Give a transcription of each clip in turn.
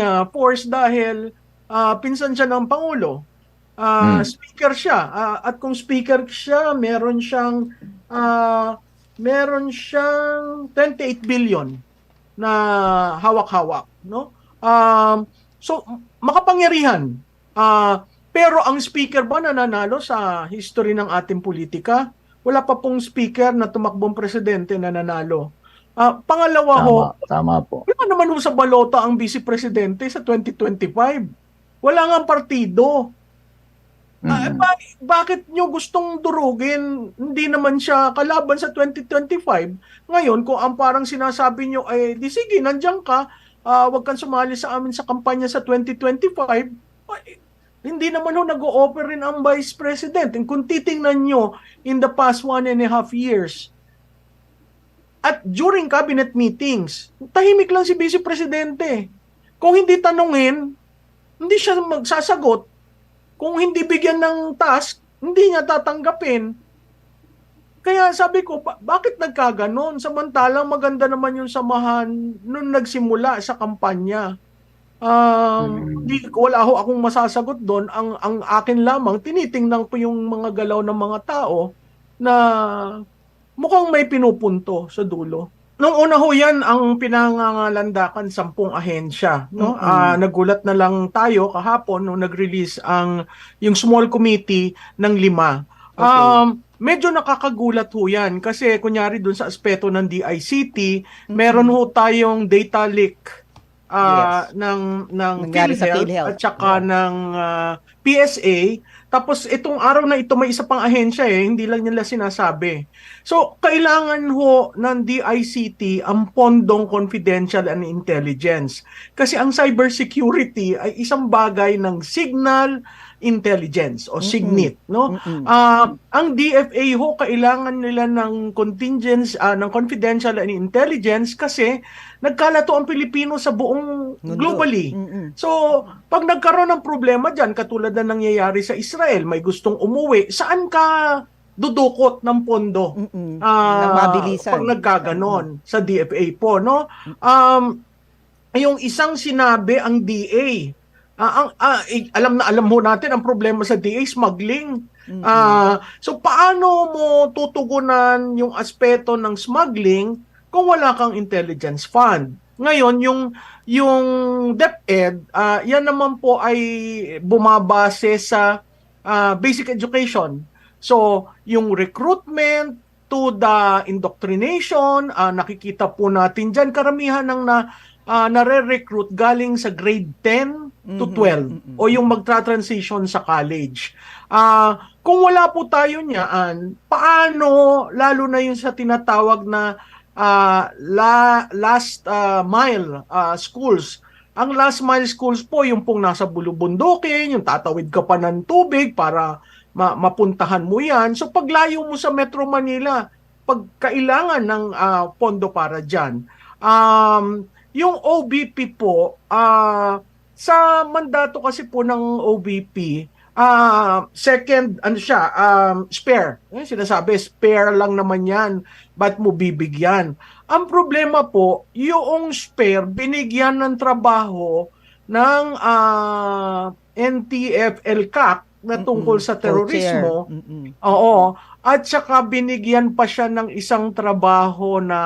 uh, force dahil uh, pinsan siya ng Pangulo. Uh, Hmm. Speaker siya. Uh, at kung speaker siya, meron siyang uh, meron siyang 28 billion na hawak-hawak, no? Um, so makapangyarihan. Uh, pero ang speaker ba nananalo sa history ng ating politika? Wala pa pong speaker na tumakbong presidente na nanalo. Ah, pangalawa ho, Tama, tama po. wala naman ho sa balota ang vice presidente sa 2025. Wala nga partido. Eh, Mm. ba- bakit nyo gustong durugin? Hindi naman siya kalaban sa 2025. Ngayon, kung ang parang sinasabi nyo, ay di sige, nandiyan ka, ah, wag kang sumali sa amin sa kampanya sa 2025, ay, hindi naman ho nag-o-offer rin ang vice president. And kung titingnan nyo, in the past one and a half years, at during cabinet meetings, tahimik lang si vice presidente. Kung hindi tanungin, hindi siya magsasagot. Kung hindi bigyan ng task, hindi niya tatanggapin. Kaya sabi ko, ba- bakit nagkaganon? Samantalang maganda naman yung samahan nung nagsimula sa kampanya. Um, Mm. di, wala ho akong masasagot doon. Ang, ang akin lamang, tinitingnan ko yung mga galaw ng mga tao na mukhang may pinupunto sa dulo. Nung una ho yan, ang pinangangalandakan sampung ahensya. No? Mm-mm. Ah, nagulat na lang tayo kahapon nung nag-release ang yung small committee ng lima. Okay. Um, medyo nakakagulat ho yan kasi kunyari dun sa aspeto ng DICT, meron ho tayong data leak ah, ng ng Nangyari sa PhilHealth PhilHealth. at saka ng ah, PSA. Tapos itong araw na ito may isa pang ahensya eh, hindi lang nila sinasabi. So, kailangan ho ng DICT ang pondong confidential and intelligence. Kasi ang cybersecurity ay isang bagay ng signal intelligence o. SIGNIT, no? Mm-mm. Ah, ang DFA ho kailangan nila ng contingence ah, ng confidential and intelligence kasi nagkalato ang Pilipino sa buong Mundo. globally. Mm-mm. So, pag nagkaroon ng problema diyan katulad na nangyayari sa Israel, may gustong umuwi, saan ka dudukot ng pondo? Nang mabilisan. Pag nagkaganon sa DFA po, no? Um, yung isang sinabi ang DA, ah, ang, ah, eh, alam na alam mo natin ang problema sa DA, smuggling. Mm-mm. Ah, so paano mo tutugunan yung aspeto ng smuggling kung wala kang intelligence fund? Ngayon, yung yung DepEd, ah, yan naman po ay bumabase sa ah, basic education. So, yung recruitment to the indoctrination, ah, nakikita po natin dyan, karamihan ng na, ah, nare-recruit galing sa grade 10 to Mhm, 12 mhm. o yung magtra-transition sa college. Ah, kung wala po tayo niyaan, paano lalo na yung sa tinatawag na ah, la, last ah, mile ah, schools. Ang last mile schools po yung pong nasa bulubundukin, yung tatawid ka pa ng tubig para ma- mapuntahan mo yan. So paglayo mo sa Metro Manila, pag kailangan ng ah, pondo para dyan. Um, yung OBP po, ah, sa mandato kasi po ng OBP, ah second, ano siya, um, spare. Eh, sinasabi, spare lang naman yan. Ba't mo bibigyan? Ang problema po, yung spare, binigyan ng trabaho ng ah, NTF-LCAC na tungkol Mm-mm. sa terorismo. Mm-mm. Oo. At saka binigyan pa siya ng isang trabaho na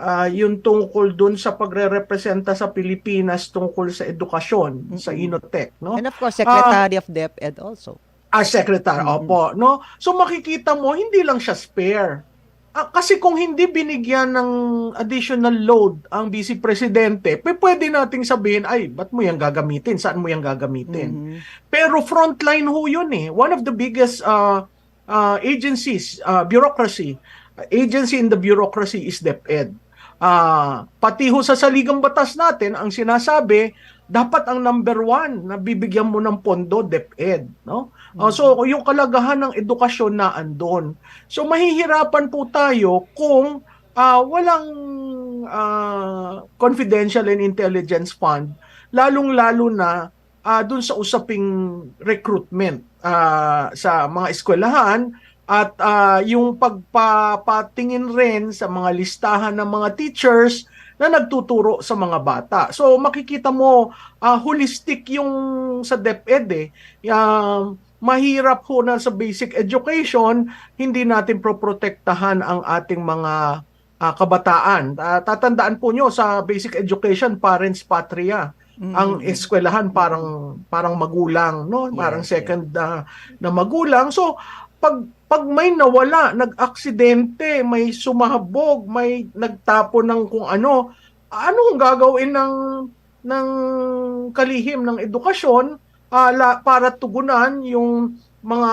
ah, yung tungkol dun sa pagre-representa sa Pilipinas tungkol sa edukasyon sa Mm-mm. Inotech, no? And of course, Secretary of DepEd also. As secretary, Mm-mm. opo, no? So makikita mo hindi lang siya spare. Ah, kasi kung hindi binigyan ng additional load ang vice presidente, pwede nating sabihin, ay, ba't mo yan gagamitin? Saan mo yan gagamitin? Mhm. Pero frontline ho yun eh. One of the biggest uh, uh, agencies, uh, bureaucracy, uh, agency in the bureaucracy is DepEd. Ah, pati ho sa saligang batas natin, ang sinasabi, dapat ang number one na bibigyan mo ng pondo, DepEd. No? Ah, so, yung kalagahan ng edukasyon na andon. So, mahihirapan po tayo kung ah, walang ah, confidential and intelligence fund, lalong-lalo na ah dun sa usaping recruitment ah, sa mga eskwelahan at ah, yung pagpapatingin rin sa mga listahan ng mga teachers na nagtuturo sa mga bata. So makikita mo ah, holistic yung sa DepEd eh. Um, mahirap ho na sa basic education, hindi natin proprotektahan ang ating mga ah, kabataan. Ah, tatandaan po nyo sa basic education, parents patria. Ang eskwelahan parang parang magulang, no? Parang Yes, second na, na magulang. So pag pag may nawala, nag-aksidente, may sumahabog, may nagtapo ng kung ano, ano ang gagawin ng ng kalihim ng edukasyon la- para tugunan yung mga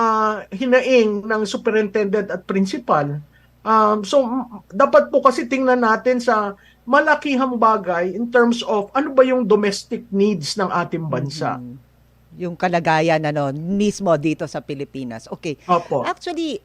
hinaing ng superintendent at principal. Um, so dapat po kasi tingnan natin sa malakihang bagay in terms of ano ba yung domestic needs ng ating bansa. Mhm. Yung kalagayan ano mismo dito sa Pilipinas. Okay. Opo. Actually,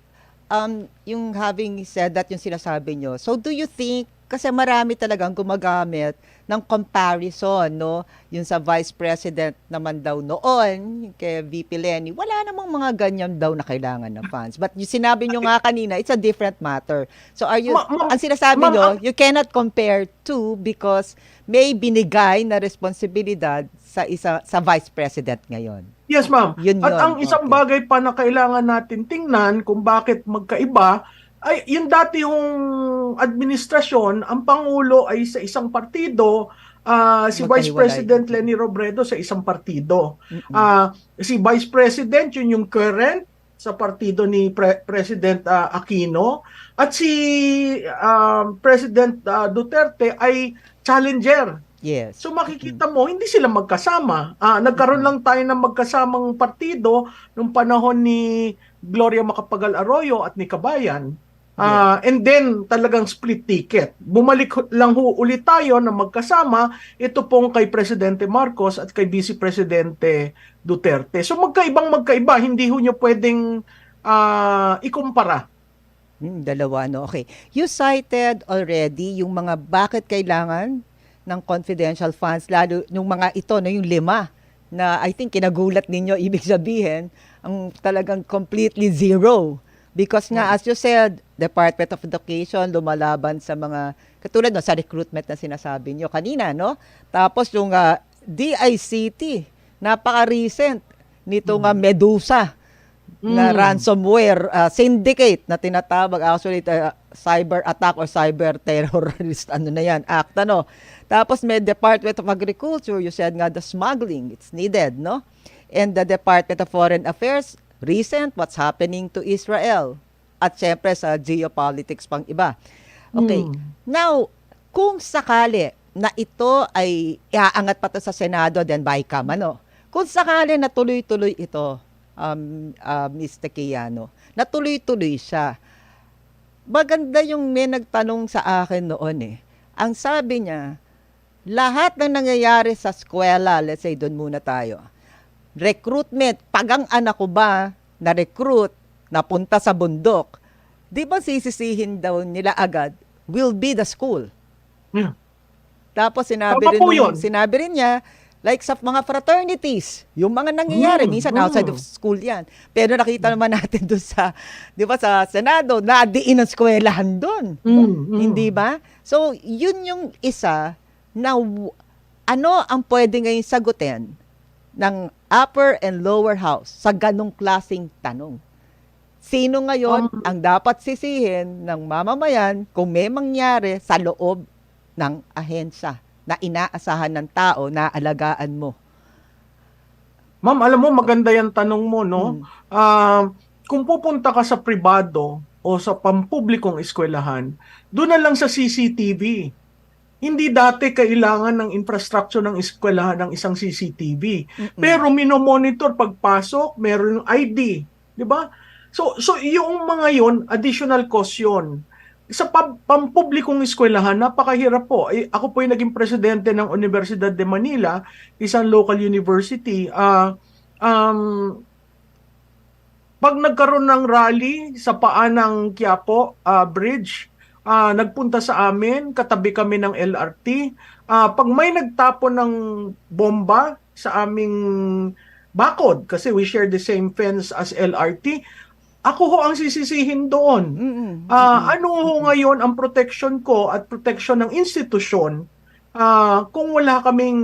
um, yung having said that yung sinasabi nyo, so do you think, kasi marami talagang gumagamit ng comparison, no? Yung sa Vice President naman daw noon, kay VP Lenny, wala namang mga ganyan daw na kailangan ng funds. But yung sinabi nyo nga kanina, it's a different matter. So are you, Ma- ma- ang sinasabi ma'am, nyo, you cannot compare two because may binigay na responsibilidad sa isa sa Vice President ngayon. Yes, ma'am. Yun At yun. ang isang Okay. bagay pa na kailangan natin tingnan kung bakit magkaiba ay yung dati hong administrasyon, ang pangulo ay sa isang partido, ah, si Vice. President Lenny Robredo sa isang partido. Ah, si Vice President yun yung current sa partido ni Pre- President ah, Aquino at si ah, President ah, Duterte ay challenger yes. So makikita mo, hindi sila magkasama. Ah, nagkaroon lang tayo ng magkasamang partido nung panahon ni Gloria Macapagal Arroyo at ni Kabayan. Ah, and then talagang split ticket. Bumalik lang ho ulit tayo na magkasama ito pong kay Presidente Marcos at kay Vice Presidente Duterte. So magkaibang magkaiba, hindi ho nyo pwedeng ah, ikumpara. Hmm, dalawa, no? Okay. You cited already yung mga bakit kailangan ng confidential funds, lalo yung mga ito, no, yung lima, na I think kinagulat ninyo, ibig sabihin, ang talagang completely zero. Because nga, as you said, Department of Education lumalaban sa mga, katulad no, sa recruitment na sinasabi nyo kanina, no? Tapos yung ah, DICT, napaka-recent nito nga Medusa, na Mm. ransomware uh, syndicate na tinatawag. Actually uh, cyber attack or cyber terrorist ano na yan act ano? Tapos may Department of Agriculture you said nga the smuggling it's needed no? And the Department of Foreign Affairs recent what's happening to Israel at syempre sa geopolitics pang iba okay Mm. now kung sakali na ito ay iaangat pa to sa Senado then by cam ano kung sakali na tuloy-tuloy ito um, uh, Ms. Tequiano, natuloy-tuloy siya. Maganda yung may nagtanong sa akin noon eh. Ang sabi niya, lahat ng nangyayari sa eskwela, let's say doon muna tayo, recruitment, pag ang anak ko ba na-recruit, napunta sa bundok, di ba sisisihin daw nila agad, will be the school. Yeah. Tapos sinabi Tama rin, yun. sinabi rin niya, like sa mga fraternities, yung mga nangyayari, Mm, minsan mm. outside of school yan. Pero nakita naman natin doon sa, di ba, sa Senado, nadiin ang eskwelahan doon. Mm, mm. Hindi ba? So, yun yung isa na ano ang pwede ngayon sagutin ng upper and lower house sa ganong klasing tanong. Sino ngayon Um, ang dapat sisihin ng mamamayan kung may mangyari sa loob ng ahensya na inaasahan ng tao na alagaan mo? Ma'am, alam mo, maganda yung tanong mo, no? Mm. Ah, kung pupunta ka sa pribado o sa pampublikong eskwelahan, doon na lang sa CCTV. Hindi dati kailangan ng infrastructure ng eskwelahan ng isang CCTV. Mm-mm. Pero minomonitor pagpasok, meron yung ID, 'di ba? So so yung mga yon additional cost yun. Sa pam- pampublikong eskwelahan, napakahirap po. Eh, ako po yung naging presidente ng Universidad de Manila, isang local university. Ah, um, pag nagkaroon ng rally sa paan ng Quiapo ah, Bridge, ah, nagpunta sa amin, katabi kami ng LRT. Ah, pag may nagtapon ng bomba sa aming bakod, kasi we share the same fence as LRT, ako ho ang sisisihin doon. Mm-mm. Ah, ano ho ngayon ang protection ko at protection ng institusyon ah, kung wala kaming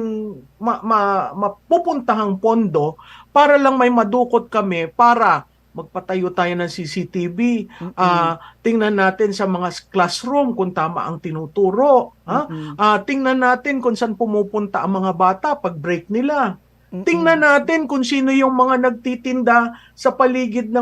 ma, ma- mapupuntahang pondo para lang may madukot kami para magpatayo tayo ng CCTV, Mm-mm. ah, tingnan natin sa mga classroom kung tama ang tinuturo, ha? Mm-mm. Ah, tingnan natin kung saan pumupunta ang mga bata pag break nila. Tingnan natin kung sino yung mga nagtitinda sa paligid ng